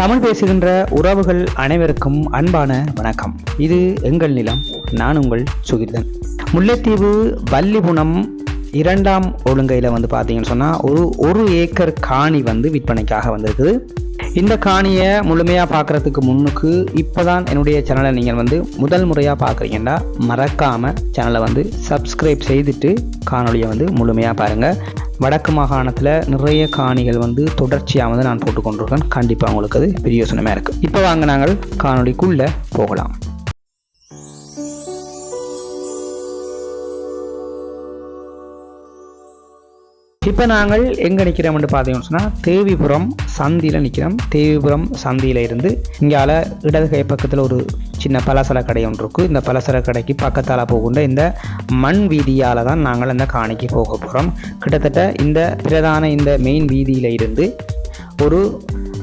தமிழ் பேசுகின்ற உறவுகள் அனைவருக்கும் அன்பான வணக்கம். இது எங்கள் நிலம் நான் உங்கள் சுகிர்தன். முல்லைத்தீவு வள்ளிபுணம் இரண்டாம் ஒழுங்கையில் வந்து பார்த்தீங்கன்னு சொன்னால் ஒரு ஒரு ஏக்கர் காணி வந்து விற்பனைக்காக வந்திருக்குது. இந்த காணியை முழுமையாக பார்க்குறதுக்கு முன்னுக்கு இப்போ தான் என்னுடைய சேனலை நீங்கள் வந்து முதல் முறையாக பார்க்குறீங்கன்னா மறக்காமல் சேனலை வந்து சப்ஸ்கிரைப் செய்துட்டு காணொலியை வந்து முழுமையாக பாருங்கள் வடக்கு மாகாணத்தில் நிறைய காணிகள் வந்து தொடர்ச்சியாக வந்து நான் போட்டு கொண்டிருக்கேன் கண்டிப்பாக உங்களுக்கு அது பிரியோசனமாக இருக்குது இப்போ வாங்க நாங்கள் காணொலிக்குள்ளே போகலாம். இப்போ நாங்கள் எங்கே நிற்கிறோம்னு பார்த்தீங்கன்னு சொன்னால் தேவிபுரம் சந்தியில் நிற்கிறோம் தேவிபுரம் சந்தியில் இருந்து இங்கால இடது கை பக்கத்தில் ஒரு சின்ன பலசர கடை ஒன்று இருக்குது இந்த பலசர கடைக்கு பக்கத்தால் போகின்ற இந்த மண் வீதியால் தான் நாங்கள் இந்த காணிக்கு போக போகிறோம் கிட்டத்தட்ட இந்த பிரதான இந்த மெயின் வீதியில் இருந்து ஒரு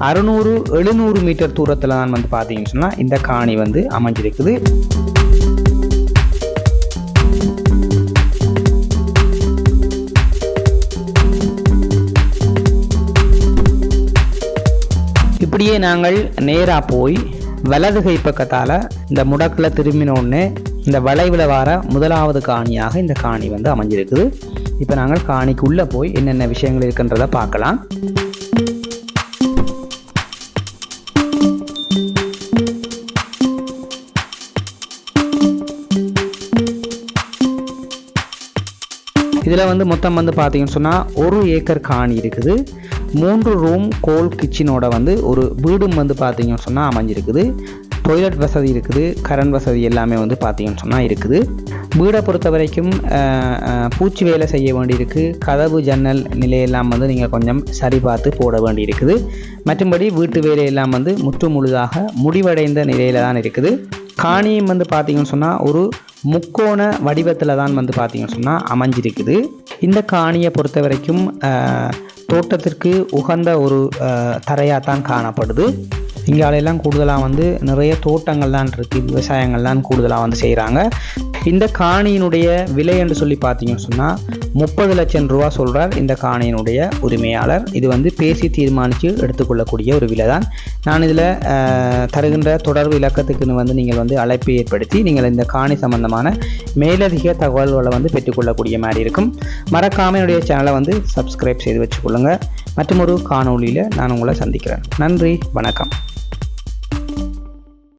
அறுநூறு எழுநூறு மீட்டர் தூரத்தில் தான் வந்து பார்த்தீங்கன்னு சொன்னால் இந்த காணி வந்து அமைஞ்சிருக்குது. இப்படியே நாங்கள் நேராக போய் வலது கை பக்கத்தால் இந்த முடக்கில் திரும்பினோடனே இந்த வளைவில் வர முதலாவது காணியாக இந்த காணி வந்து அமைஞ்சிருக்குது. இப்போ நாங்கள் காணிக்குள்ளே போய் என்னென்ன விஷயங்கள் இருக்குன்றதை பார்க்கலாம். இதில் வந்து மொத்தம் வந்து பார்த்தீங்கன்னு சொன்னால் ஒரு ஏக்கர் காணி இருக்குது. மூன்று ரூம் கோல் கிச்சனோட வந்து ஒரு வீடும் வந்து பார்த்தீங்கன்னு சொன்னால் அமைஞ்சிருக்குது. டொய்லெட் வசதி இருக்குது. கரண்ட் வசதி எல்லாமே வந்து பார்த்தீங்கன்னு சொன்னால் இருக்குது. வீடை பொறுத்த வரைக்கும் பூச்சி வேலை செய்ய வேண்டியிருக்கு. கதவு ஜன்னல் நிலையெல்லாம் வந்து நீங்கள் கொஞ்சம் சரி பார்த்து போட வேண்டியிருக்குது. மற்றும்படி வீட்டு வேலையெல்லாம் வந்து முற்று முழுதாக முடிவடைந்த நிலையில் தான் இருக்குது. காணியும் வந்து பார்த்தீங்கன்னு சொன்னால் ஒரு முக்கோண வடிவத்தில் தான் வந்து பார்த்தீங்கன்னு சொன்னால் அமைஞ்சிருக்குது. இந்த காணியை பொறுத்த வரைக்கும் தோட்டத்திற்கு உகந்த ஒரு தரையாக தான் காணப்படுது. இங்காலையெல்லாம் கூடுதலாக வந்து நிறைய தோட்டங்கள் தான் இருக்குது விவசாயங்கள் தான் கூடுதலாக வந்து செய்கிறாங்க இந்த காணியினுடைய விலை என்று சொல்லி பார்த்தீங்கன்னு சொன்னால் முப்பது லட்சம் ரூபா சொல்கிறார் இந்த காணியினுடைய உரிமையாளர். இது வந்து பேசி தீர்மானித்து எடுத்துக்கொள்ளக்கூடிய ஒரு விலை தான் நான் இதில் தருகின்ற தொடர்பு இலக்கத்துக்குன்னு வந்து நீங்கள் வந்து அழைப்பை ஏற்படுத்தி நீங்கள் இந்த காணி சம்பந்தமான மேலதிக தகவல்களை வந்து பெற்றுக்கொள்ளக்கூடிய மாதிரி இருக்கும். மறக்காமல் என்னுடைய சேனலை வந்து சப்ஸ்கிரைப் செய்து வச்சுக்கொள்ளுங்கள் மற்றும் ஒரு காணொளியில் நான் உங்களை சந்திக்கிறேன். நன்றி வணக்கம்.